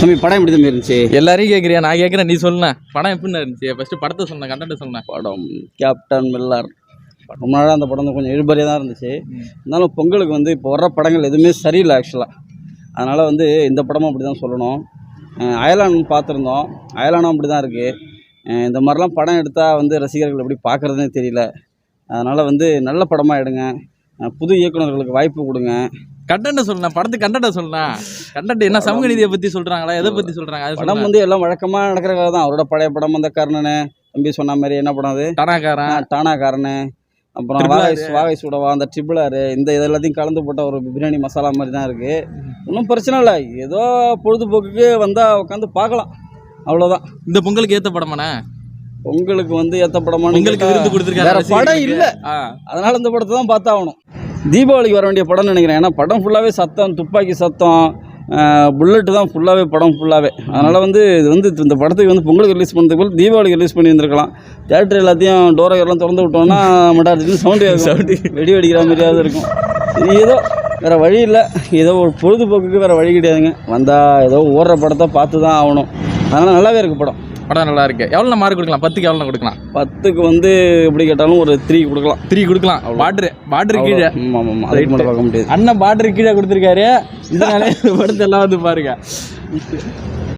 தம்பி படம் எப்படி தம்பி இருந்துச்சு? எல்லாரையும் கேட்குறியா நான் கேட்குறேன் நீ சொல்லுண்ணே. படம் எப்படி இருந்துச்சு? ஃபர்ஸ்ட் படத்தை சொன்னேன் கண்டென்ட் சொன்னேன் படம் கேப்டன் மில்லர் ரொம்ப நாளாக அந்த படம் வந்து கொஞ்சம் இழுபறியாக தான் இருந்துச்சு. இருந்தாலும் பொங்கலுக்கு வந்து இப்போ வர்ற படங்கள் எதுவுமே சரியில்லை ஆக்சுவலாக அதனால் வந்து இந்த படமும் அப்படி தான் சொல்லணும் அயலான் பார்த்துருந்தோம். அயலானும் அப்படி தான் இருக்குது இந்த மாதிரிலாம் படம் எடுத்தால் வந்து ரசிகர்கள் எப்படி பார்க்குறதுனே தெரியல. அதனால் வந்து நல்ல படமாக எடுங்க. புது இயக்குனர்களுக்கு வாய்ப்பு கொடுங்க. கண்டென்ட் சொல்லணும் படத்துக்கு கண்டென்ட் சொல்லணும் கண்டென்ட் என்ன சமூக நீதியை பற்றி சொல்கிறாங்களா எதை பற்றி சொல்கிறாங்க அது படம் வந்து எல்லாம் வழக்கமாக நடக்கிற கதை தான். அவரோட பழைய படம் அந்த கர்ணனு தம்பி சொன்ன மாதிரி என்ன படம் அது? டனாக்காரன் டானாக்காரனு அப்புறம் வாகை. வாகை சுடவா அந்த ட்ரிபிள் ஆர் இந்த இது எல்லாத்தையும் கலந்து போட்ட ஒரு பிரியாணி மசாலா மாதிரி தான் இருக்குது ஒன்றும் பிரச்சனை இல்லை. ஏதோ பொழுதுபோக்குக்கு வந்தால் உட்காந்து பார்க்கலாம். அவ்வளோதான் இந்த பொங்கலுக்கு ஏற்ற படமாண்ணே? உங்களுக்கு வந்து ஏற்ற படமான உங்களுக்கு விருது கொடுத்துருக்காரு படம் இல்லை. அதனால இந்த படத்தை தான் பார்த்தாகணும். தீபாவளிக்கு வர வேண்டிய படம்னு நினைக்கிறேன். ஏன்னா படம் ஃபுல்லாகவே சத்தம் துப்பாக்கி சத்தம் புல்லட்டு தான் ஃபுல்லாகவே படம் ஃபுல்லாகவே அதனால் வந்து இது வந்து இந்த படத்துக்கு வந்து பொங்கலுக்கு ரிலீஸ் பண்ணுறதுக்கு பதில் தீபாவளிக்கு ரிலீஸ் பண்ணியிருந்திருக்கலாம். தேட்டர் எல்லாத்தையும் டோரை எல்லாம் திறந்து விட்டோம்னா மட்டாரத்துக்கு சவுண்டு சவுண்டு வெடி வெடிக்கிற மாதிரியாவது இருக்கும். இது ஏதோ வேறு வழி இல்லை. ஏதோ ஒரு பொழுதுபோக்குக்கு வேறு வழி கிடையாதுங்க. வந்தால் ஏதோ ஓடுற படத்தை பார்த்து தான் ஆகணும். அதனால் நல்லாவே இருக்குது படம். படம் நல்லா இருக்கு எவ்வளோ மார்க் கொடுக்கலாம்? பத்துக்கு எவ்வளோ கொடுக்கலாம்? பத்துக்கு வந்து எப்படி கேட்டாலும் ஒரு த்ரீ கொடுக்கலாம். த்ரீ கொடுக்கலாம். பார்டர் பார்டர் கீழே. ஆமாம் அதுக்கு மேலே பார்க்க முடியாது. அண்ணன் பார்டர் கீழே கொடுத்துருக்காரு. இதனாலே படத்தை எல்லாம் வந்து பாருங்க.